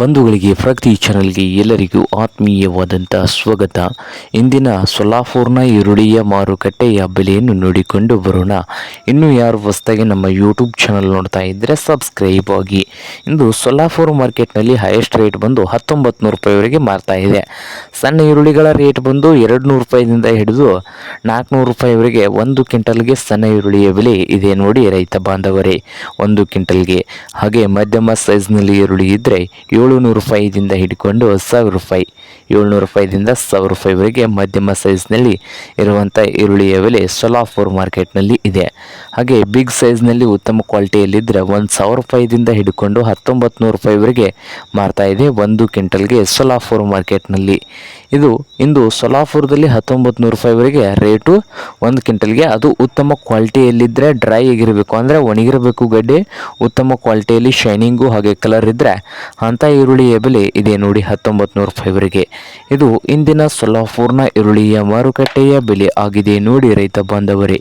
ಬಂಧುಗಳಿಗೆ, ಪ್ರಗತಿ ಚಾನಲ್ಗೆ ಎಲ್ಲರಿಗೂ ಆತ್ಮೀಯವಾದಂಥ ಸ್ವಾಗತ. ಇಂದಿನ ಸೊಲಾಪುರ್ನ ಈರುಳ್ಳಿಯ ಮಾರುಕಟ್ಟೆಯ ಬೆಲೆಯನ್ನು ನೋಡಿಕೊಂಡು ಬರೋಣ. ಇನ್ನು ಯಾರು ಹೊಸದಾಗಿ ನಮ್ಮ ಯೂಟ್ಯೂಬ್ ಚಾನಲ್ ನೋಡ್ತಾ ಇದ್ದರೆ ಸಬ್ಸ್ಕ್ರೈಬ್ ಆಗಿ. ಇಂದು ಸೊಲಾಪುರ್ ಮಾರ್ಕೆಟ್ನಲ್ಲಿ ಹೈಯೆಸ್ಟ್ ರೇಟ್ ಬಂದು ಹತ್ತೊಂಬತ್ತು ನೂರು ರೂಪಾಯಿವರೆಗೆ ಮಾರ್ತಾ ಇದೆ. ಸಣ್ಣ ಈರುಳ್ಳಿಗಳ ರೇಟ್ ಬಂದು ಎರಡು ನೂರು ರೂಪಾಯಿದಿಂದ ಹಿಡಿದು ನಾಲ್ಕುನೂರು ರೂಪಾಯಿವರೆಗೆ ಒಂದು ಕ್ವಿಂಟಲ್ಗೆ ಸಣ್ಣ ಈರುಳ್ಳಿಯ ಬೆಲೆ ಇದೆ ನೋಡಿ ರೈತ ಬಾಂಧವರೇ. ಒಂದು ಕ್ವಿಂಟಲ್ಗೆ. ಹಾಗೆ ಮಧ್ಯಮ ಸೈಜ್ನಲ್ಲಿ ಈರುಳ್ಳಿ ಇದ್ದರೆ ಏಳುನೂರು ರೂಪಾಯಿದಿಂದ ಹಿಡ್ಕೊಂಡು ಸಾವಿರ ರೂಪಾಯಿ, ಏಳ್ನೂರು ರೂಪಾಯಿದಿಂದ ಸಾವಿರ ರೂಪಾಯಿವರೆಗೆ ಮಧ್ಯಮ ಸೈಜ್ನಲ್ಲಿ ಇರುವಂಥ ಈರುಳ್ಳಿಯ ಬೆಲೆ ಸೊಲಾಪುರ್ ಮಾರ್ಕೆಟ್ನಲ್ಲಿ ಇದೆ. ಹಾಗೆ ಬಿಗ್ ಸೈಜ್ನಲ್ಲಿ ಉತ್ತಮ ಕ್ವಾಲಿಟಿಯಲ್ಲಿದ್ದರೆ ಒಂದು ಸಾವಿರ ರೂಪಾಯಿದಿಂದ ಹಿಡ್ಕೊಂಡು ಹತ್ತೊಂಬತ್ತು ನೂರು ರೂಪಾಯಿವರೆಗೆ ಮಾರ್ತಾ ಇದೆ ಒಂದು ಕ್ವಿಂಟಲ್ಗೆ ಸೊಲಾಪುರ್ ಮಾರ್ಕೆಟ್ನಲ್ಲಿ. ಇದು ಇಂದು ಸೊಲಾಪುರದಲ್ಲಿ ಹತ್ತೊಂಬತ್ತು ನೂರು ರೂಪಾಯಿವರೆಗೆ ರೇಟು ಒಂದು ಕ್ವಿಂಟಲ್ಗೆ ಅದು ಉತ್ತಮ ಕ್ವಾಲಿಟಿಯಲ್ಲಿದ್ದರೆ ಡ್ರೈ ಆಗಿರಬೇಕು ಅಂದರೆ ಒಣಗಿರಬೇಕು ಗಡ್ಡೆ, ಉತ್ತಮ ಕ್ವಾಲಿಟಿಯಲ್ಲಿ ಶೈನಿಂಗು ಹಾಗೆ ಕಲರ್ ಇದ್ದರೆ ಅಂಥ ಈರುಳ್ಳಿಯ ಬೆಲೆ ಇದೆ ನೋಡಿ ಹತ್ತೊಂಬತ್ತು ನೂರು ರೂಪಾಯಿವರೆಗೆ ಇದು ಇಂದಿನ ಸೊಲ್ಲಾಪುರ್ನ ಈರುಳ್ಳಿಯ ಮಾರುಕಟ್ಟೆಯ ಬೆಲೆ ಆಗಿದೆ ನೋಡಿ ರೈತ ಬಾಂಧವರೇ.